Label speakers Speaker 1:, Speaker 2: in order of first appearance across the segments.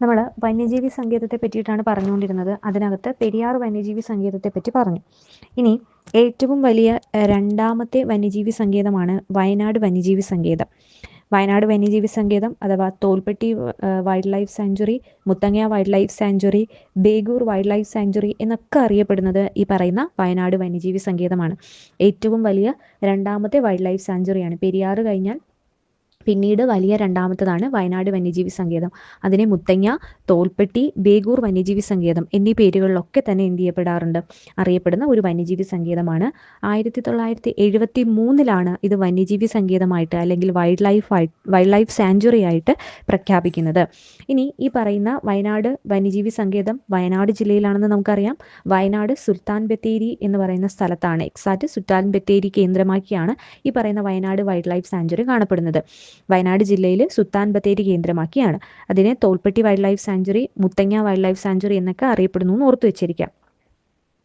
Speaker 1: നമ്മൾ വന്യജീവി സങ്കേതത്തെ പറ്റിയിട്ടാണ് പറഞ്ഞുകൊണ്ടിരുന്നത്. അതിനകത്ത് പെരിയാർ വന്യജീവി സങ്കേതത്തെ പറ്റി പറഞ്ഞു. ഇനി ഏറ്റവും വലിയ രണ്ടാമത്തെ വന്യജീവി സങ്കേതമാണ് വയനാട് വന്യജീവി സങ്കേതം. വയനാട് വന്യജീവി സങ്കേതം അഥവാ Tholpetty wildlife sanctuary Muthanga wildlife sanctuary Begur wildlife sanctuary എന്നൊക്കെ അറിയപ്പെടുന്നത് ഈ പറയുന്ന വയനാട് വന്യജീവി സങ്കേതമാണ്. ഏറ്റവും വലിയ രണ്ടാമത്തെ വൈൽഡ് ലൈഫ് സാഞ്ചുറിയാണ് പെരിയാറ് കഴിഞ്ഞാൽ പിന്നീട് വലിയ രണ്ടാമത്തതാണ് വയനാട് വന്യജീവി സങ്കേതം. അതിനെ മുത്തങ്ങ തോൽപ്പെട്ടി ബേഗൂർ വന്യജീവി സങ്കേതം എന്നീ പേരുകളിലൊക്കെ തന്നെ എന്ത് ചെയ്യപ്പെടാറുണ്ട്? അറിയപ്പെടുന്ന ഒരു വന്യജീവി സങ്കേതമാണ്. ആയിരത്തി തൊള്ളായിരത്തി എഴുപത്തി മൂന്നിലാണ് ഇത് വന്യജീവി സങ്കേതമായിട്ട് അല്ലെങ്കിൽ wildlife wildlife sanctuary ആയിട്ട് പ്രഖ്യാപിക്കുന്നത്. ഇനി ഈ പറയുന്ന വയനാട് വന്യജീവി സങ്കേതം വയനാട് ജില്ലയിലാണെന്ന് നമുക്കറിയാം. വയനാട് സുൽത്താൻ ബത്തേരി എന്ന് പറയുന്ന സ്ഥലത്താണ് എക്സാറ്റ് സുൽത്താൻ ബത്തേരി കേന്ദ്രമാക്കിയാണ് ഈ പറയുന്ന വയനാട് വൈൽഡ് ലൈഫ് സാഞ്ചുറി കാണപ്പെടുന്നത്. വയനാട് ജില്ലയിൽ സുൽത്താൻ ബത്തേരി കേന്ദ്രമാക്കിയാണ്. അതിനെ Tholpetty wildlife sanctuary Muthanga wildlife sanctuary എന്നൊക്കെ അറിയപ്പെടുന്നു എന്ന് ഓർത്തു വെച്ചിരിക്കാം.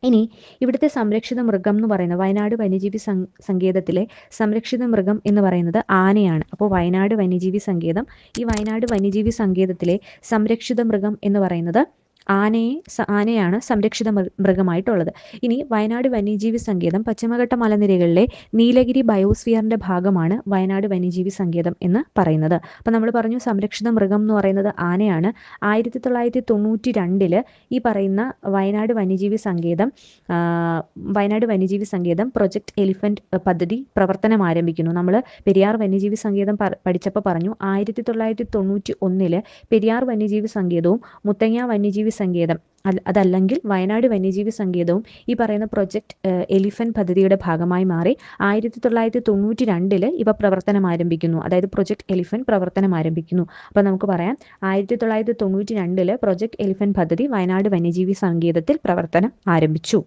Speaker 1: ഇനി ഇവിടുത്തെ സംരക്ഷിത മൃഗം എന്ന് പറയുന്നത് വയനാട് വന്യജീവി സങ്കേതത്തിലെ സംരക്ഷിത മൃഗം എന്ന് പറയുന്നത് ആനയാണ്. അപ്പോൾ വയനാട് വന്യജീവി സങ്കേതം ഈ വയനാട് വന്യജീവി സങ്കേതത്തിലെ സംരക്ഷിത മൃഗം എന്ന് പറയുന്നത് ആനയെ ആനയാണ് സംരക്ഷിത മൃഗമായിട്ടുള്ളത്. ഇനി വയനാട് വന്യജീവി സങ്കേതം പശ്ചിമഘട്ട മലനിരകളിലെ നീലഗിരി ബയോസ്ഫിയറിന്റെ ഭാഗമാണ് വയനാട് വന്യജീവി സങ്കേതം എന്ന് പറയുന്നത്. അപ്പം നമ്മൾ പറഞ്ഞു സംരക്ഷിത മൃഗം എന്ന് പറയുന്നത് ആനയാണ്. ആയിരത്തി തൊള്ളായിരത്തി തൊണ്ണൂറ്റി രണ്ടിൽ ഈ പറയുന്ന വയനാട് വന്യജീവി സങ്കേതം വയനാട് വന്യജീവി സങ്കേതം പ്രൊജക്ട് എലിഫന്റ് പദ്ധതി പ്രവർത്തനം ആരംഭിക്കുന്നു. നമ്മൾ പെരിയാർ വന്യജീവി സങ്കേതം പഠിച്ചപ്പോൾ പറഞ്ഞു ആയിരത്തി തൊള്ളായിരത്തി തൊണ്ണൂറ്റി ഒന്നിൽ പെരിയാർ വന്യജീവി സങ്കേതവും മുത്തങ്ങ വന്യജീവി സങ്കേതം അതല്ലെങ്കിൽ വയനാട് വന്യജീവി സങ്കേതവും ഈ പറയുന്ന പ്രൊജക്ട് എലിഫന്റ് പദ്ധതിയുടെ ഭാഗമായി മാറി ആയിരത്തി തൊള്ളായിരത്തി തൊണ്ണൂറ്റി രണ്ടിൽ ഇവ പ്രവർത്തനം ആരംഭിക്കുന്നു. അതായത് പ്രൊജക്ട് എലിഫന്റ് പ്രവർത്തനം ആരംഭിക്കുന്നു. അപ്പോൾ നമുക്ക് പറയാം ആയിരത്തി തൊള്ളായിരത്തി തൊണ്ണൂറ്റി രണ്ടിൽ പ്രൊജക്ട് എലിഫന്റ് പദ്ധതി വയനാട് വന്യജീവി സങ്കേതത്തിൽ പ്രവർത്തനം ആരംഭിച്ചു.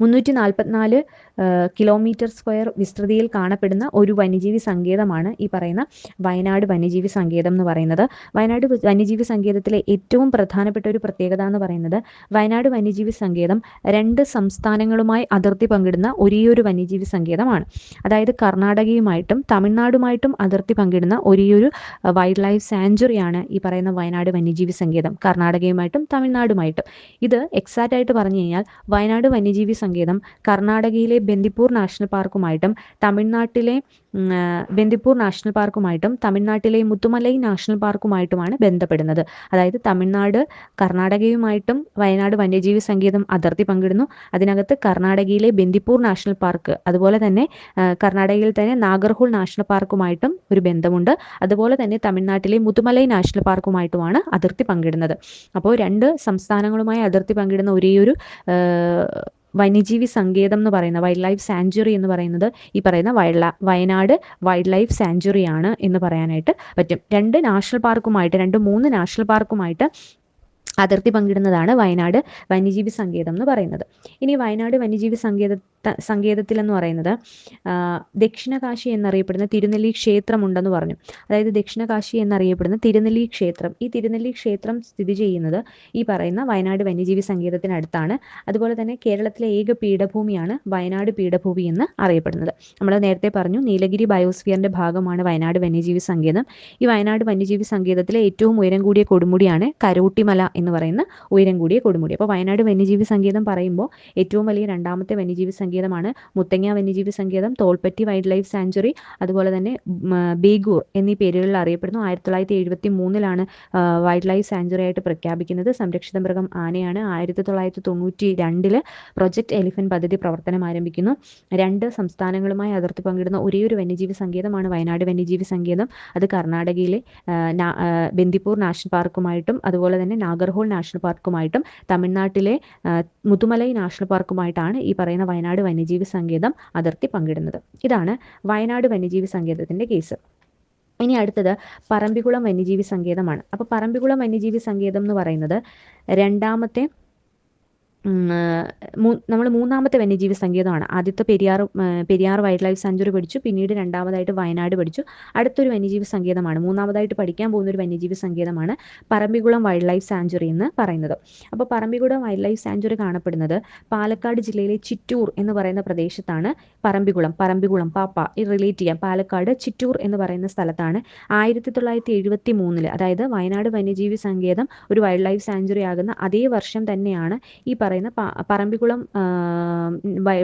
Speaker 1: മുന്നൂറ്റി നാൽപ്പത്തിനാല് കിലോമീറ്റർ സ്ക്വയർ വിസ്തൃതിയിൽ കാണപ്പെടുന്ന ഒരു വന്യജീവി സങ്കേതമാണ് ഈ പറയുന്ന വയനാട് വന്യജീവി സങ്കേതം എന്ന് പറയുന്നത്. വയനാട് വന്യജീവി സങ്കേതത്തിലെ ഏറ്റവും പ്രധാനപ്പെട്ട ഒരു പ്രത്യേകത എന്ന് പറയുന്നത് വയനാട് വന്യജീവി സങ്കേതം രണ്ട് സംസ്ഥാനങ്ങളുമായി അതിർത്തി പങ്കിടുന്ന ഒരേയൊരു വന്യജീവി സങ്കേതമാണ്. അതായത് കർണാടകയുമായിട്ടും തമിഴ്നാടുമായിട്ടും അതിർത്തി പങ്കിടുന്ന ഒരേയൊരു വൈൽഡ് ലൈഫ് സാഞ്ചുറിയാണ് ഈ പറയുന്ന വയനാട് വന്യജീവി സങ്കേതം. കർണാടകയുമായിട്ടും തമിഴ്നാടുമായിട്ടും. ഇത് എക്സാക്റ്റ് ആയിട്ട് പറഞ്ഞു കഴിഞ്ഞാൽ വയനാട് വന്യജീവി സങ്കേതം കർണാടകയിലെ ബന്ദിപ്പൂർ നാഷണൽ പാർക്കുമായിട്ടും തമിഴ്നാട്ടിലെ ബന്ദിപ്പൂർ നാഷണൽ പാർക്കുമായിട്ടും തമിഴ്നാട്ടിലെ മുത്തുമലൈ നാഷണൽ പാർക്കുമായിട്ടുമാണ് ബന്ധപ്പെടുന്നത്. അതായത് തമിഴ്നാട് കർണാടകയുമായിട്ടും വയനാട് വന്യജീവി സങ്കേതം അതിർത്തി പങ്കിടുന്നു. അതിനകത്ത് കർണാടകയിലെ ബന്ദിപ്പൂർ നാഷണൽ പാർക്ക് അതുപോലെ തന്നെ കർണാടകയിൽ തന്നെ നാഗർഹോൾ നാഷണൽ പാർക്കുമായിട്ടും ഒരു ബന്ധമുണ്ട്. അതുപോലെ തന്നെ തമിഴ്നാട്ടിലെ മുത്തുമലൈ നാഷണൽ പാർക്കുമായിട്ടുമാണ് അതിർത്തി പങ്കിടുന്നത്. അപ്പോൾ രണ്ട് സംസ്ഥാനങ്ങളുമായി അതിർത്തി പങ്കിടുന്ന ഒരേയൊരു വന്യജീവി സങ്കേതം എന്ന് പറയുന്ന വൈൽഡ് ലൈഫ് സാഞ്ചുറി എന്ന് പറയുന്നത് ഈ പറയുന്ന wild Wayanad wildlife sanctuary ആണ് എന്ന് പറയാനായിട്ട് പറ്റും. രണ്ട് നാഷണൽ പാർക്കുമായിട്ട് രണ്ട് മൂന്ന് നാഷണൽ പാർക്കുമായിട്ട് അതിർത്തി പങ്കിടുന്നതാണ് വയനാട് വന്യജീവി സങ്കേതം എന്ന് പറയുന്നത്. ഇനി വയനാട് വന്യജീവി സങ്കേത സങ്കേതത്തിൽ എന്ന് പറയുന്നത് ദക്ഷിണകാശി എന്നറിയപ്പെടുന്ന തിരുനെല്ലി ക്ഷേത്രമുണ്ടെന്ന് പറഞ്ഞു. അതായത് ദക്ഷിണകാശി എന്നറിയപ്പെടുന്ന തിരുനെല്ലി ക്ഷേത്രം. ഈ തിരുനെല്ലി ക്ഷേത്രം സ്ഥിതി ചെയ്യുന്നത് ഈ പറയുന്ന വയനാട് വന്യജീവി സങ്കേതത്തിനടുത്താണ്. അതുപോലെ തന്നെ കേരളത്തിലെ ഏക പീഠഭൂമിയാണ് വയനാട് പീഠഭൂമി എന്ന് അറിയപ്പെടുന്നത്. നമ്മൾ നേരത്തെ പറഞ്ഞു നീലഗിരി ബയോസ്ഫിയറിന്റെ ഭാഗമാണ് വയനാട് വന്യജീവി സങ്കേതം. ഈ വയനാട് വന്യജീവി സങ്കേതത്തിലെ ഏറ്റവും ഉയരം കൂടിയ കൊടുമുടിയാണ് കരോട്ടിമല എന്ന് പറയുന്ന ഉയരം കൂടിയ കൊടുമുടി. അപ്പോൾ വയനാട് വന്യജീവി സങ്കേതം പറയുമ്പോൾ ഏറ്റവും വലിയ രണ്ടാമത്തെ വന്യജീവി സങ്കേതമാണ് മുത്തങ്ങ വന്യജീവി സങ്കേതം തോൾപ്പറ്റി വൈൽഡ് ലൈഫ് സാഞ്ചുറി അതുപോലെ തന്നെ ബേഗൂർ എന്നീ പേരുകളിൽ അറിയപ്പെടുന്നു. ആയിരത്തി തൊള്ളായിരത്തി എഴുപത്തി മൂന്നിലാണ് വൈൽഡ് ലൈഫ് സാഞ്ചുറി ആയിട്ട് പ്രഖ്യാപിക്കുന്നത്. സംരക്ഷിത മൃഗം ആനയാണ്. ആയിരത്തി തൊള്ളായിരത്തി തൊണ്ണൂറ്റി രണ്ടിൽ പ്രൊജക്ട് എലിഫന്റ് പദ്ധതി പ്രവർത്തനം ആരംഭിക്കുന്നു. രണ്ട് സംസ്ഥാനങ്ങളുമായി അതിർത്തി പങ്കിടുന്ന ഒരേയൊരു വന്യജീവി സങ്കേതമാണ് വയനാട് വന്യജീവി സങ്കേതം അത് കർണാടകയിലെ ബന്ദിപ്പൂർ നാഷണൽ പാർക്കുമായിട്ടും അതുപോലെ തന്നെ നാഗർഹോൾ നാഷണൽ പാർക്കുമായിട്ടും തമിഴ്നാട്ടിലെ മുതുമലൈ നാഷണൽ പാർക്കുമായിട്ടാണ് ഈ പറയുന്ന വയനാട് വന്യജീവി സങ്കേതം അതിർത്തി പങ്കിടുന്നത്. ഇതാണ് വയനാട് വന്യജീവി സങ്കേതത്തിന്റെ കേസ്. ഇനി അടുത്തത് പറമ്പിക്കുളം വന്യജീവി സങ്കേതമാണ്. അപ്പോൾ പറമ്പിക്കുളം വന്യജീവി സങ്കേതം എന്ന് പറയുന്നത് രണ്ടാമത്തെ നമ്മൾ മൂന്നാമത്തെ വന്യജീവി സങ്കേതമാണ്. ആദ്യത്തെ Periyar Periyar wildlife sanctuary പഠിച്ചു പിന്നീട് രണ്ടാമതായിട്ട് വയനാട് പഠിച്ചു. അടുത്തൊരു വന്യജീവി സങ്കേതമാണ്. മൂന്നാമതായിട്ട് പഠിക്കാൻ പോകുന്ന ഒരു വന്യജീവി സങ്കേതമാണ് പറമ്പിക്കുളം വൈൽഡ് ലൈഫ് സാഞ്ചുറി എന്ന് പറയുന്നത്. അപ്പോൾ പറമ്പിക്കുളം വൈൽഡ് ലൈഫ് സാഞ്ചുറി കാണപ്പെടുന്നത് പാലക്കാട് ജില്ലയിലെ ചിറ്റൂർ എന്ന് പറയുന്ന പ്രദേശത്താണ് പറമ്പിക്കുളം പറമ്പിക്കുളം പാപ്പ ഈ റിലേറ്റ് ചെയ്യാം. പാലക്കാട് ചിറ്റൂർ എന്ന് പറയുന്ന സ്ഥലത്താണ് ആയിരത്തി തൊള്ളായിരത്തി എഴുപത്തി മൂന്നിൽ അതായത് വയനാട് വന്യജീവി സങ്കേതം ഒരു വൈൽഡ് ലൈഫ് സാഞ്ചുറി ആകുന്ന അതേ വർഷം തന്നെയാണ് ഈ പറയുന്ന പറമ്പിക്കുളം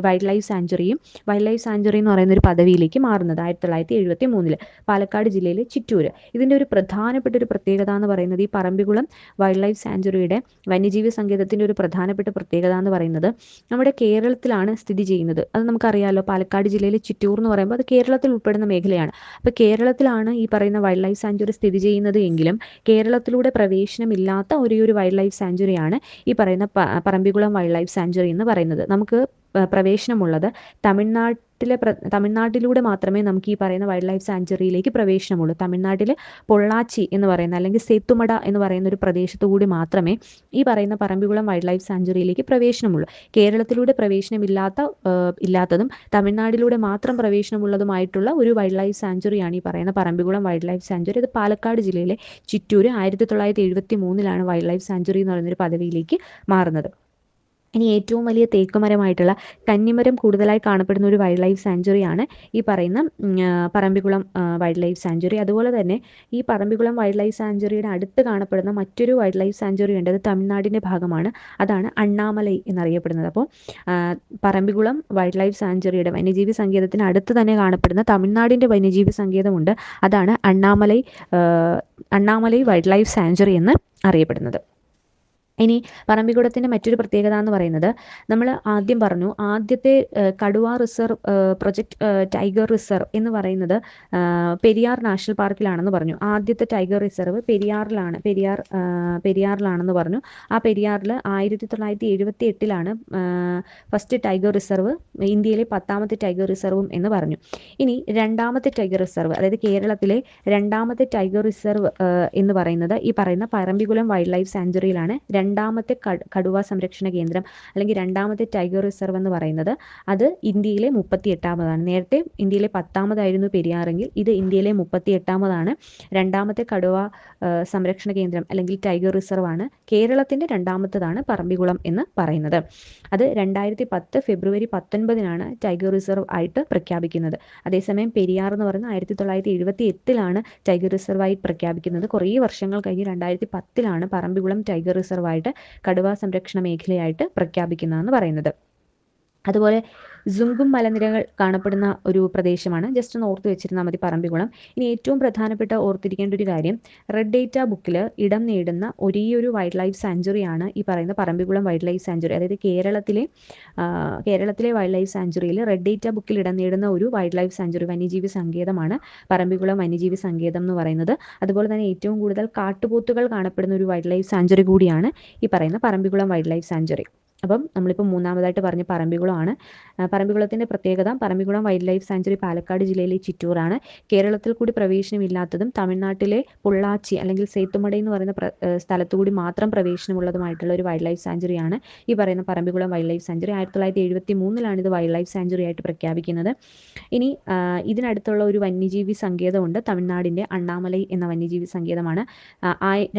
Speaker 1: വൈൽഡ് ലൈഫ് സാഞ്ചുറിയും വൈൽഡ് ലൈഫ് സാഞ്ചുറി എന്ന് പറയുന്ന ഒരു പദവിയിലേക്ക് മാറുന്നത് ആയിരത്തി തൊള്ളായിരത്തി എഴുപത്തി മൂന്നിൽ പാലക്കാട് ജില്ലയിലെ ചിറ്റൂര്. ഇതിന്റെ ഒരു പ്രധാനപ്പെട്ട ഒരു പ്രത്യേകത എന്ന് പറയുന്നത് ഈ പറമ്പിക്കുളം വൈൽഡ് ലൈഫ് സാഞ്ചുറിയുടെ വന്യജീവി സങ്കേതത്തിന്റെ ഒരു പ്രധാനപ്പെട്ട പ്രത്യേകത എന്ന് പറയുന്നത് നമ്മുടെ കേരളത്തിലാണ് സ്ഥിതി ചെയ്യുന്നത്. അത് നമുക്കറിയാമല്ലോ പാലക്കാട് ജില്ലയിലെ ചിറ്റൂർ എന്ന് പറയുമ്പോൾ അത് കേരളത്തിൽ ഉൾപ്പെടുന്ന മേഖലയാണ്. അപ്പോൾ കേരളത്തിലാണ് ഈ പറയുന്ന വൈൽഡ് ലൈഫ് സാഞ്ചുറി സ്ഥിതി ചെയ്യുന്നത് എങ്കിലും കേരളത്തിലൂടെ പ്രവേശനമില്ലാത്ത ഒരേ ഒരു വൈൽഡ് ലൈഫ് സാഞ്ചുറിയാണ് ഈ പറയുന്ന പറമ്പിക്കുളം വൈൽഡ് ലൈഫ് സാഞ്ചുറി എന്ന് പറയുന്നത്. നമുക്ക് പ്രവേശനമുള്ളത് തമിഴ്നാട്ടിലെ തമിഴ്നാട്ടിലൂടെ മാത്രമേ നമുക്ക് ഈ പറയുന്ന വൈൽഡ് ലൈഫ് സാഞ്ചുറിയിലേക്ക് പ്രവേശനമുള്ളൂ. തമിഴ്നാട്ടിലെ പൊള്ളാച്ചി എന്ന് പറയുന്ന അല്ലെങ്കിൽ സേത്തുമട എന്ന് പറയുന്ന ഒരു പ്രദേശത്തുകൂടി മാത്രമേ ഈ പറയുന്ന പറമ്പിക്കുളം വൈൽഡ് ലൈഫ് സാഞ്ചുറിയിലേക്ക് പ്രവേശനമുള്ളൂ. കേരളത്തിലൂടെ പ്രവേശനമില്ലാത്ത ഇല്ലാത്തതും തമിഴ്നാട്ടിലൂടെ മാത്രം പ്രവേശനമുള്ളതുമായിട്ടുള്ള ഒരു വൈൽഡ് ലൈഫ് സാഞ്ചുറിയാണ് ഈ പറയുന്ന പറമ്പിക്കുളം വൈൽഡ് ലൈഫ് സാഞ്ചുറി ഇത് പാലക്കാട് ജില്ലയിലെ ചിറ്റൂർ ആയിരത്തി തൊള്ളായിരത്തി എഴുപത്തി മൂന്നിലാണ് വൈൽഡ് ലൈഫ് സാഞ്ചുറി എന്ന് പറയുന്നൊരു പദവിയിലേക്ക് മാറുന്നത്. ഇനി ഏറ്റവും വലിയ തേക്കുമരമായിട്ടുള്ള കന്നിമരം കൂടുതലായി കാണപ്പെടുന്ന ഒരു വൈൽഡ് ലൈഫ് സാഞ്ചുറിയാണ് ഈ പറയുന്ന പറമ്പിക്കുളം വൈൽഡ് ലൈഫ് സാഞ്ചുറി അതുപോലെ തന്നെ ഈ പറമ്പിക്കുളം വൈൽഡ് ലൈഫ് സാഞ്ചുറിയുടെ അടുത്ത് കാണപ്പെടുന്ന മറ്റൊരു വൈൽഡ് ലൈഫ് സാഞ്ചുറി ഉണ്ട്. അത് തമിഴ്നാടിന്റെ ഭാഗമാണ്. അതാണ് അണ്ണാമലൈ എന്നറിയപ്പെടുന്നത്. അപ്പോൾ പറമ്പിക്കുളം വൈൽഡ് ലൈഫ് സാഞ്ചുറിയുടെ വന്യജീവി സങ്കേതത്തിന് അടുത്ത് തന്നെ കാണപ്പെടുന്ന തമിഴ്നാടിന്റെ വന്യജീവി സങ്കേതമുണ്ട്. അതാണ് Annamalai Annamalai wildlife sanctuary എന്ന് അറിയപ്പെടുന്നത്. ഇനി പറമ്പിക്കുടത്തിന്റെ മറ്റൊരു പ്രത്യേകത എന്ന് പറയുന്നത് നമ്മൾ ആദ്യം പറഞ്ഞു ആദ്യത്തെ കടുവ റിസർവ് പ്രൊജക്ട് ടൈഗർ റിസർവ് എന്ന് പറയുന്നത് പെരിയാർ നാഷണൽ പാർക്കിലാണെന്ന് പറഞ്ഞു. ആദ്യത്തെ ടൈഗർ റിസർവ് പെരിയാറിലാണ് പെരിയാർ പെരിയാറിലാണെന്ന് പറഞ്ഞു. ആ പെരിയാറിൽ ആയിരത്തി തൊള്ളായിരത്തി എഴുപത്തി എട്ടിലാണ് ഫസ്റ്റ് ടൈഗർ റിസർവ് ഇന്ത്യയിലെ പത്താമത്തെ ടൈഗർ റിസർവും എന്ന് പറഞ്ഞു. ഇനി രണ്ടാമത്തെ ടൈഗർ റിസർവ് അതായത് കേരളത്തിലെ രണ്ടാമത്തെ ടൈഗർ റിസർവ് എന്ന് പറയുന്നത് ഈ പറയുന്ന പറമ്പിക്കുളം വൈൽഡ് ലൈഫ് സാഞ്ചുറിയിലാണ് രണ്ടാമത്തെ കടുവ സംരക്ഷണ കേന്ദ്രം അല്ലെങ്കിൽ രണ്ടാമത്തെ ടൈഗർ റിസർവ് എന്ന് പറയുന്നത് അത് ഇന്ത്യയിലെ മുപ്പത്തി എട്ടാമതാണ് നേരത്തെ ഇന്ത്യയിലെ പത്താമതായിരുന്നു പെരിയാറെങ്കിൽ ഇത് ഇന്ത്യയിലെ മുപ്പത്തി എട്ടാമതാണ് രണ്ടാമത്തെ കടുവ സംരക്ഷണ കേന്ദ്രം അല്ലെങ്കിൽ ടൈഗർ റിസർവ് ആണ് കേരളത്തിന്റെ രണ്ടാമത്തതാണ് പറമ്പിക്കുളം എന്ന് പറയുന്നത്. അത് രണ്ടായിരത്തി പത്ത് ഫെബ്രുവരി പത്തൊൻപതിനാണ് ടൈഗർ റിസർവ് ആയിട്ട് പ്രഖ്യാപിക്കുന്നത്. അതേസമയം പെരിയാർ എന്ന് പറയുന്നത് ആയിരത്തി തൊള്ളായിരത്തി എഴുപത്തി എട്ടിലാണ് ടൈഗർ റിസർവായി പ്രഖ്യാപിക്കുന്നത്. കുറേ വർഷങ്ങൾ കഴിഞ്ഞ് രണ്ടായിരത്തി പത്തിലാണ് പറമ്പിക്കുളം ടൈഗർ റിസർവ് ആയിട്ട് കടുവ സംരക്ഷണ മേഖലയായിട്ട് പ്രഖ്യാപിക്കുന്നതെന്ന് പറയുന്നത്. അതുപോലെ സുങ്കും മലനിരകൾ കാണപ്പെടുന്ന ഒരു പ്രദേശമാണ്. ജസ്റ്റ് ഒന്ന് ഓർത്ത് വെച്ചിരുന്നാൽ മതി പറമ്പിക്കുളം. ഇനി ഏറ്റവും പ്രധാനപ്പെട്ട ഓർത്തിരിക്കേണ്ട ഒരു കാര്യം റെഡ് ഡേറ്റ ബുക്കിൽ ഇടം നേടുന്ന ഒരേ ഒരു വൈൽഡ് ലൈഫ് സാഞ്ചുറിയാണ് ഈ പറയുന്ന പറമ്പിക്കുളം വൈൽഡ് ലൈഫ് സാഞ്ചുറി അതായത് കേരളത്തിലെ കേരളത്തിലെ വൈൽഡ് ലൈഫ് സാഞ്ചുറിയിൽ റെഡ് ഡേറ്റ ബുക്കിൽ ഇടം നേടുന്ന ഒരു വൈൽഡ് ലൈഫ് സാഞ്ചുറി വന്യജീവി സങ്കേതമാണ് പറമ്പിക്കുളം വന്യജീവി സങ്കേതം എന്ന് പറയുന്നത്. അതുപോലെ തന്നെ ഏറ്റവും കൂടുതൽ കാട്ടുപോത്തുകൾ കാണപ്പെടുന്ന ഒരു വൈൽഡ് ലൈഫ് സാഞ്ചുറി കൂടിയാണ് ഈ പറയുന്ന പറമ്പിക്കുളം വൈൽഡ് ലൈഫ് സാഞ്ചുറി അപ്പം നമ്മളിപ്പോൾ മൂന്നാമതായിട്ട് പറഞ്ഞ പറമ്പിക്കുളമാണ്. പറമ്പിക്കുളത്തിന്റെ പ്രത്യേകത Parambikulam wildlife sanctuary Palakkad ജില്ലയിലെ ചിറ്റൂറാണ്. കേരളത്തിൽ കൂടി പ്രവേശനമില്ലാത്തതും തമിഴ്നാട്ടിലെ പൊള്ളാച്ചി അല്ലെങ്കിൽ സേത്തുമട എന്ന് പറയുന്ന സ്ഥലത്തുകൂടി മാത്രം പ്രവേശനമുള്ളതുമായിട്ടുള്ള ഒരു വൈൽഡ് ലൈഫ് സാഞ്ചുറിയാണ് ഈ പറയുന്ന പറമ്പിക്കുളം വൈൽഡ് ലൈഫ് സാഞ്ചുറി ആയിരത്തി തൊള്ളായിരത്തി എഴുപത്തി മൂന്നിലാണ് ഇത് വൈൽഡ് ലൈഫ് സാഞ്ചുറി ആയിട്ട് പ്രഖ്യാപിക്കുന്നത്. ഇനി ഇതിനടുത്തുള്ള ഒരു വന്യജീവി സങ്കേതമുണ്ട്. തമിഴ്നാടിന്റെ അണ്ണാമലൈ എന്ന വന്യജീവി സങ്കേതമാണ്.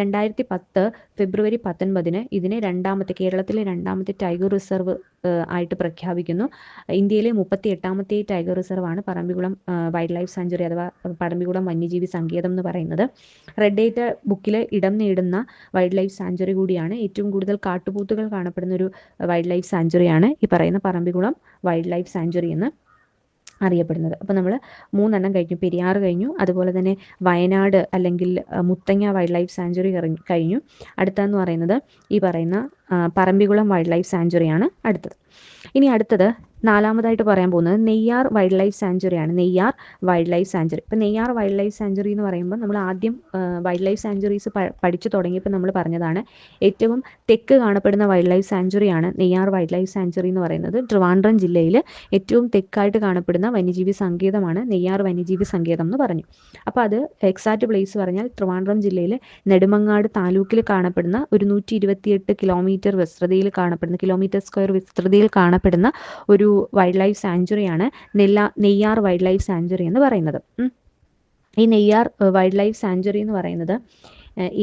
Speaker 1: രണ്ടായിരത്തി പത്ത് ഫെബ്രുവരി പത്തൊൻപതിന് ഇതിനെ രണ്ടാമത്തെ കേരളത്തിലെ രണ്ടാമത്തെ ടൈഗർ റിസർവ് ആയിട്ട് പ്രഖ്യാപിക്കുന്നു. ഇന്ത്യയിലെ മുപ്പത്തി എട്ടാമത്തെ ടൈഗർ റിസർവാണ് പറമ്പിക്കുളം വൈൽഡ് ലൈഫ് സാഞ്ചുറി അഥവാ പറമ്പിക്കുളം വന്യജീവി സങ്കേതം എന്ന് പറയുന്നത്. റെഡ് ഡേറ്റ ബുക്കിൽ ഇടം നേടുന്ന വൈൽഡ് ലൈഫ് സാഞ്ചുറി കൂടിയാണ്. ഏറ്റവും കൂടുതൽ കാട്ടുപോത്തുകൾ കാണപ്പെടുന്ന ഒരു വൈൽഡ് ലൈഫ് സാഞ്ചുറിയാണ് ഈ പറയുന്ന പറമ്പിക്കുളം വൈൽഡ് ലൈഫ് സാഞ്ചുറി എന്ന്. അറിയപ്പെടുന്നത്. അപ്പോൾ നമ്മൾ മൂന്നെണ്ണം കഴിഞ്ഞു പെരിയാർ കഴിഞ്ഞു അതുപോലെ തന്നെ വയനാട് അല്ലെങ്കിൽ മുത്തങ്ങ വൈൽഡ് ലൈഫ് സാഞ്ചുറി കഴിഞ്ഞു. അടുത്തതെന്ന് പറയുന്നത് ഈ പറയുന്ന പറമ്പിക്കുളം വൈൽഡ് ലൈഫ് സാഞ്ചുറിയാണ് അടുത്തത്. ഇനി അടുത്തത് നാലാമതായിട്ട് പറയാൻ പോകുന്നത് നെയ്യാർ വൈൽഡ് ലൈഫ് സാഞ്ചുറിയാണ് നെയ്യാർ വൈൽഡ് ലൈഫ് സാഞ്ചുറി ഇപ്പം നെയ്യാർ വൈൽഡ് ലൈഫ് സാഞ്ചുറി എന്ന് പറയുമ്പോൾ നമ്മൾ ആദ്യം വൈൽഡ് ലൈഫ് സാഞ്ചുറീസ് പഠിച്ചു തുടങ്ങിയപ്പോൾ നമ്മൾ പറഞ്ഞതാണ് ഏറ്റവും തെക്ക് കാണപ്പെടുന്ന വൈൽഡ് ലൈഫ് സാഞ്ചുറിയാണ് നെയ്യാർ വൈൽഡ് ലൈഫ് സാഞ്ചുറി എന്ന് പറയുന്നത്. ട്രിവാൻഡ്രം ജില്ലയിൽ ഏറ്റവും തെക്കായിട്ട് കാണപ്പെടുന്ന വന്യജീവി സങ്കേതമാണ് നെയ്യാർ വന്യജീവി സങ്കേതം എന്ന് പറഞ്ഞു. അപ്പോൾ അത് എക്സാക്റ്റ് പ്ലേസ് പറഞ്ഞാൽ ട്രിവാൻഡ്രം ജില്ലയിലെ നെടുമങ്ങാട് താലൂക്കിൽ കാണപ്പെടുന്ന ഒരു നൂറ്റി ഇരുപത്തിയെട്ട് കിലോമീറ്റർ വിസ്തൃതിയിൽ കാണപ്പെടുന്ന കിലോമീറ്റർ സ്ക്വയർ വിസ്തൃതിയിൽ കാണപ്പെടുന്ന ഒരു വൈൽഡ് ലൈഫ് സാഞ്ചുറിയാണ് നെല്ല നെയ്യാർ വൈൽഡ് ലൈഫ് സാഞ്ചുറി എന്ന് പറയുന്നത്. ഈ നെയ്യാർ വൈൽഡ് ലൈഫ് സാഞ്ചുറി എന്ന് പറയുന്നത്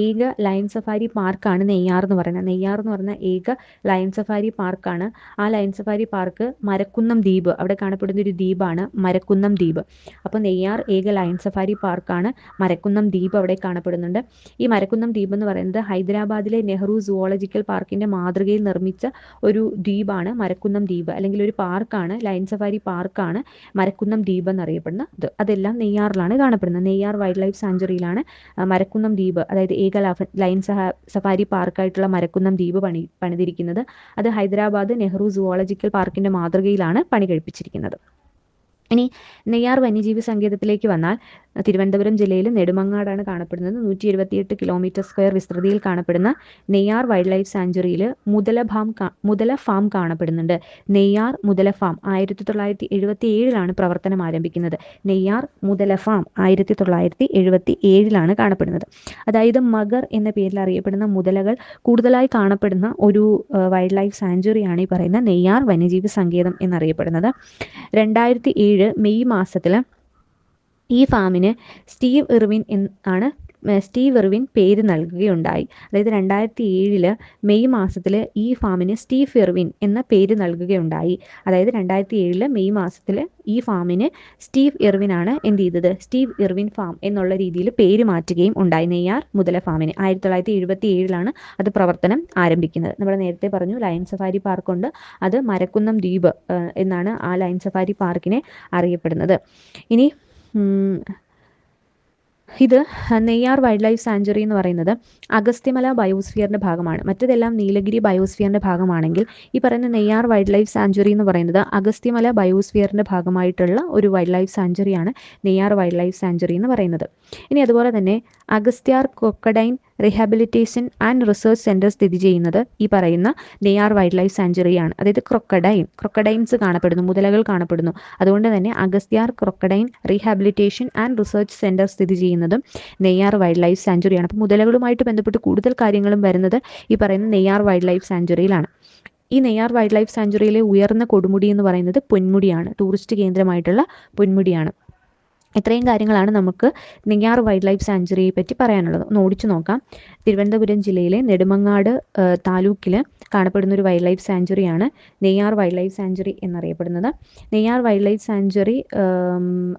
Speaker 1: ഏക ലയൺ സഫാരി പാർക്കാണ് നെയ്യാർ എന്ന് പറയുന്നത്. നെയ്യാർ എന്ന് പറയുന്ന ഏക ലയൺ സഫാരി പാർക്കാണ്. ആ ലയൺ സഫാരി പാർക്ക് മരക്കുന്നം ദ്വീപ് അവിടെ കാണപ്പെടുന്ന ഒരു ദ്വീപാണ് മരക്കുന്നം ദ്വീപ്. അപ്പോൾ നെയ്യാർ ഏക ലയൺ സഫാരി പാർക്കാണ് മരക്കുന്നം ദ്വീപ് അവിടെ കാണപ്പെടുന്നുണ്ട്. ഈ മരക്കുന്നം ദ്വീപ് എന്ന് പറയുന്നത് ഹൈദരാബാദിലെ നെഹ്റു സുവോളജിക്കൽ പാർക്കിന്റെ മാതൃകയിൽ നിർമ്മിച്ച ഒരു ദ്വീപാണ് മരക്കുന്നം ദ്വീപ് അല്ലെങ്കിൽ ഒരു പാർക്കാണ് ലയൺ സഫാരി പാർക്കാണ് മരക്കുന്നം ദ്വീപ് എന്നറിയപ്പെടുന്നത്. അതെല്ലാം നെയ്യാറിലാണ് കാണപ്പെടുന്നത്. നെയ്യാർ വൈൽഡ് ലൈഫ് സാഞ്ചുറിയിലാണ് മരക്കുന്നം ദ്വീപ്. അതായത് ഏക ലഫ- ലൈൻ സഹ സഫാരി പാർക്കായിട്ടുള്ള മരക്കുന്നം ദ്വീപ് പണി പണിതിരിക്കുന്നത്. അത് ഹൈദരാബാദ് നെഹ്റു സുവോളജിക്കൽ പാർക്കിന്റെ മാതൃകയിലാണ് പണി കഴിപ്പിച്ചിരിക്കുന്നത്. ഇനി നെയ്യാർ വന്യജീവി സങ്കേതത്തിലേക്ക് വന്നാൽ തിരുവനന്തപുരം ജില്ലയിലെ നെടുമങ്ങാടാണ് കാണപ്പെടുന്നത്. നൂറ്റി എഴുപത്തിയെട്ട് കിലോമീറ്റർ സ്ക്വയർ വിസ്തൃതിയിൽ കാണപ്പെടുന്ന നെയ്യാർ വൈൽഡ് ലൈഫ് സാഞ്ചുറിയിൽ മുതല ഫാം മുതല ഫാം കാണപ്പെടുന്നുണ്ട്. നെയ്യാർ മുതല ഫാം ആയിരത്തി തൊള്ളായിരത്തി എഴുപത്തി ഏഴിലാണ് പ്രവർത്തനം ആരംഭിക്കുന്നത്. നെയ്യാർ മുതല ഫാം ആയിരത്തി തൊള്ളായിരത്തി എഴുപത്തി ഏഴിലാണ് കാണപ്പെടുന്നത്. അതായത് മഗർ എന്ന പേരിൽ അറിയപ്പെടുന്ന മുതലകൾ കൂടുതലായി കാണപ്പെടുന്ന ഒരു വൈൽഡ് ലൈഫ് സാഞ്ചുറിയാണ് ഈ പറയുന്ന നെയ്യാർ വന്യജീവി സങ്കേതം എന്നറിയപ്പെടുന്നത്. രണ്ടായിരത്തി ഏഴ് മെയ് മാസത്തിൽ ഈ ഫാമിന് സ്റ്റീവ് ഇർവിൻ ആണ് സ്റ്റീവ് ഇർവിൻ പേര് നൽകുകയുണ്ടായി. അതായത് രണ്ടായിരത്തി ഏഴിൽ മെയ് മാസത്തിൽ ഈ ഫാമിന് സ്റ്റീവ് ഇർവിൻ എന്ന പേര് നൽകുകയുണ്ടായി. അതായത് രണ്ടായിരത്തി ഏഴിൽ മെയ് മാസത്തിൽ ഈ ഫാമിന് സ്റ്റീവ് ഇർവിനാണ് എന്ത് ചെയ്തത്? സ്റ്റീവ് ഇർവിൻ ഫാം എന്നുള്ള രീതിയിൽ പേര് മാറ്റുകയും ഉണ്ടായി. നെയ്യാർ മുതല ഫാമിന് ആയിരത്തി തൊള്ളായിരത്തി എഴുപത്തി ഏഴിലാണ് അത് പ്രവർത്തനം ആരംഭിക്കുന്നത്. നമ്മൾ നേരത്തെ പറഞ്ഞു ലയൺ സഫാരി പാർക്ക് ഉണ്ട്. അത് മരക്കുന്നം ദ്വീപ് എന്നാണ് ആ ലയൺ സഫാരി പാർക്കിനെ അറിയപ്പെടുന്നത്. ഇനി ഇത് നെയ്യാർ വൈൽഡ് ലൈഫ് സാഞ്ചുറി എന്ന് പറയുന്നത് അഗസ്ത്യമല ബയോസ്ഫിയറിന്റെ ഭാഗമാണ്. മറ്റതെല്ലാം നീലഗിരി ബയോസ്ഫിയറിന്റെ ഭാഗമാണെങ്കിൽ ഈ പറയുന്ന നെയ്യാർ വൈൽഡ് ലൈഫ് സാഞ്ചുറി എന്ന് പറയുന്നത് അഗസ്ത്യമല ബയോസ്ഫിയറിന്റെ ഭാഗമായിട്ടുള്ള ഒരു വൈൽഡ് ലൈഫ് സാഞ്ചുറിയാണ് നെയ്യാർ വൈൽഡ് ലൈഫ് സാഞ്ചുറി എന്ന് പറയുന്നത്. ഇനി അതുപോലെ തന്നെ അഗസ്ത്യാർ കൊക്കഡൈൻ റീഹാബിലിറ്റേഷൻ ആൻഡ് റിസർച്ച് സെന്റർ സ്ഥിതി ചെയ്യുന്നത് ഈ പറയുന്ന നെയ്യാർ വൈൽഡ് ലൈഫ് സാഞ്ചുറിയാണ് അതായത് ക്രൊക്കഡൈൻ ക്രൊക്കഡൈൻസ് കാണപ്പെടുന്നു മുതലകൾ കാണപ്പെടുന്നു. അതുകൊണ്ട് തന്നെ Agasthyar crocodile rehabilitation and research centre സ്ഥിതി ചെയ്യുന്നതും നെയ്യാർ വൈൽഡ് ലൈഫ് സാഞ്ചുറിയാണ് അപ്പോൾ മുതലകളുമായിട്ട് ബന്ധപ്പെട്ട് കൂടുതൽ കാര്യങ്ങളും വരുന്നത് ഈ പറയുന്ന നെയ്യാർ വൈൽഡ് ലൈഫ് സാഞ്ചുറിയിലാണ് ഈ നെയ്യാർ വൈൽഡ് ലൈഫ് സാഞ്ചുറിയിലെ ഉയർന്ന കൊടുമുടി എന്ന് പറയുന്നത് പൊന്മുടിയാണ്. ടൂറിസ്റ്റ് കേന്ദ്രമായിട്ടുള്ള പൊന്മുടിയാണ്. ഇത്രയും കാര്യങ്ങളാണ് നമുക്ക് നെയ്യാർ വൈൽഡ് ലൈഫ് സാഞ്ചുറിയെ പറ്റി പറയാനുള്ളത്. ഒന്ന് ഓടിച്ചു നോക്കാം. തിരുവനന്തപുരം ജില്ലയിലെ നെടുമങ്ങാട് താലൂക്കിൽ കാണപ്പെടുന്ന ഒരു വൈൽഡ് ലൈഫ് സാഞ്ചുറിയാണ് നെയ്യാർ വൈൽഡ് ലൈഫ് സാഞ്ചുറി എന്നറിയപ്പെടുന്നത്. Neyyar wildlife sanctuary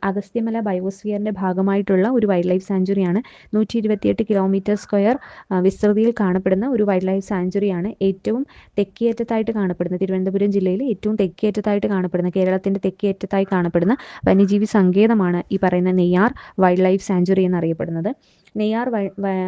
Speaker 1: Agasthyamala ബയോസ്ഫിയറിന്റെ ഭാഗമായിട്ടുള്ള ഒരു വൈൽഡ് ലൈഫ് സാഞ്ചുറിയാണ് നൂറ്റി ഇരുപത്തിയെട്ട് കിലോമീറ്റർ സ്ക്വയർ വിസ്തൃതിയിൽ കാണപ്പെടുന്ന ഒരു വൈൽഡ് ലൈഫ് സാഞ്ചുറിയാണ് ഏറ്റവും തെക്കേയറ്റത്തായിട്ട് കാണപ്പെടുന്ന തിരുവനന്തപുരം ജില്ലയിൽ ഏറ്റവും തെക്കേറ്റത്തായിട്ട് കാണപ്പെടുന്ന കേരളത്തിന്റെ തെക്കേറ്റത്തായി കാണപ്പെടുന്ന വന്യജീവി സങ്കേതമാണ് ഈ പറയുന്ന നെയ്യാർ വൈൽഡ് ലൈഫ് സാഞ്ചുറി എന്നറിയപ്പെടുന്നത്. നെയ്യാർ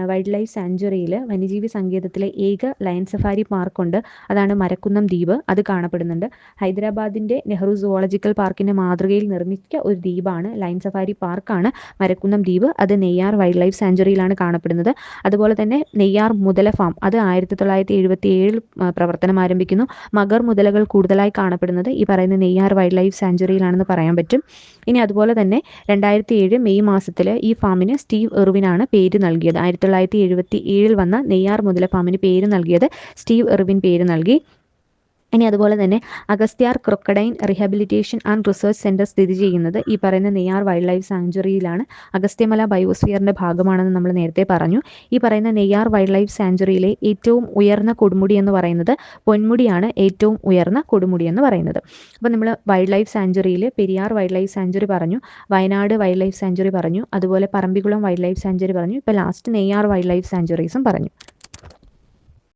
Speaker 1: വൈൽഡ് ലൈഫ് സാഞ്ചുറിയിൽ വന്യജീവി സങ്കേതത്തിലെ ഏക ലയൺ സഫാരി പാർക്കുണ്ട്. അതാണ് മരക്കുന്നം ദ്വീപ്. അത് കാണപ്പെടുന്നുണ്ട്. ഹൈദരാബാദിന്റെ നെഹ്റു സുവോളജിക്കൽ പാർക്കിന്റെ മാതൃകയിൽ നിർമ്മിച്ച ഒരു ദ്വീപാണ് ലയൺ സഫാരി പാർക്കാണ് മരക്കുന്നം ദ്വീപ്. അത് നെയ്യാർ വൈൽഡ് ലൈഫ് സാഞ്ചുറിയിലാണ് കാണപ്പെടുന്നത്. അതുപോലെ തന്നെ നെയ്യാർ മുതല ഫാം. അത് ആയിരത്തി തൊള്ളായിരത്തി എഴുപത്തി ഏഴിൽ പ്രവർത്തനം ആരംഭിക്കുന്നു. മകർ മുതലകൾ കൂടുതലായി കാണപ്പെടുന്നത് ഈ പറയുന്ന നെയ്യാർ വൈൽഡ് ലൈഫ് സാഞ്ചുറിയിലാണെന്ന് പറയാൻ പറ്റും. ഇനി അതുപോലെ തന്നെ രണ്ടായിരത്തി ഏഴ് മെയ് മാസത്തിൽ ഈ ഫാമിന് സ്റ്റീവ് എർവിനാണ് പേര് നൽകിയത്. ആയിരത്തി തൊള്ളായിരത്തി എഴുപത്തി ഏഴിൽ വന്ന നെയ്യാർ മുതലപ്പാമ്പിന് പേര് നൽകിയത് സ്റ്റീവ് എറിവിൻ പേര് നൽകി. ഇനി അതുപോലെ തന്നെ Agasthyar crocodile rehabilitation and research centre സ്ഥിതി ചെയ്യുന്നത് ഈ പറയുന്ന നെയ്യാർ വൈൽഡ് ലൈഫ് സാഞ്ചുറിയിലാണ് അഗസ്ത്യമല ബയോസ്ഫിയറിന്റെ ഭാഗമാണെന്ന് നമ്മൾ നേരത്തെ പറഞ്ഞു. ഈ പറയുന്ന നെയ്യാർ വൈൽഡ് ലൈഫ് സാഞ്ചുറിയിലെ ഏറ്റവും ഉയർന്ന കൊടുമുടി എന്ന് പറയുന്നത് പൊന്മുടിയാണ്. ഏറ്റവും ഉയർന്ന കൊടുമുടി എന്ന് പറയുന്നത്. അപ്പോൾ നമ്മൾ വൈൽഡ് ലൈഫ് സാഞ്ചുറിയിൽ പെരിയാർ വൈൽഡ് ലൈഫ് സാഞ്ചുറി പറഞ്ഞു വയനാട് വൈൽഡ് ലൈഫ് സാഞ്ചുറി പറഞ്ഞു അതുപോലെ പറമ്പിക്കുളം വൈൽഡ് ലൈഫ് സാഞ്ചുറി പറഞ്ഞു ഇപ്പോൾ ലാസ്റ്റ് നെയ്യാർ വൈൽഡ് ലൈഫ് സാഞ്ചുറീസും പറഞ്ഞു.